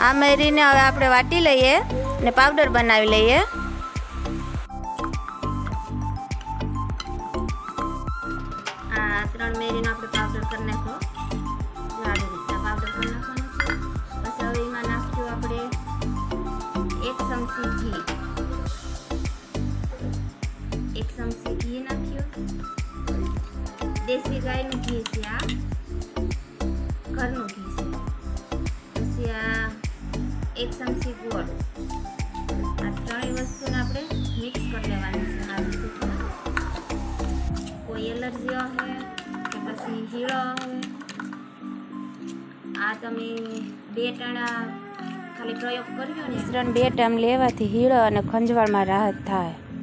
આ મેરીને હવે આપણે વાટી લઈએ ને પાવડર બનાવી લઈએ. ત્રણ મેરીનો આપણે પાવડર કરી નાખો. ચમચી ઘી એક ચમચી ઘી નાખ્યું. દેશી ગાયનું ઘી છે આ. ઘરનું ઘી છે. પછી આ એક ચમચી ગોળ. આ ત્રણેય વસ્તુને આપણે મિક્સ કરી લેવાની છે આ રીતે કોઈ એલર્જી હોય કે પછી હીળો હોય આ તમે બે ટાણા ખાલી પ્રયોગ કર્યો મિશ્રણ બે ટાઈમ લેવાથી હીળો અને ખંજવાળમાં રાહત થાય.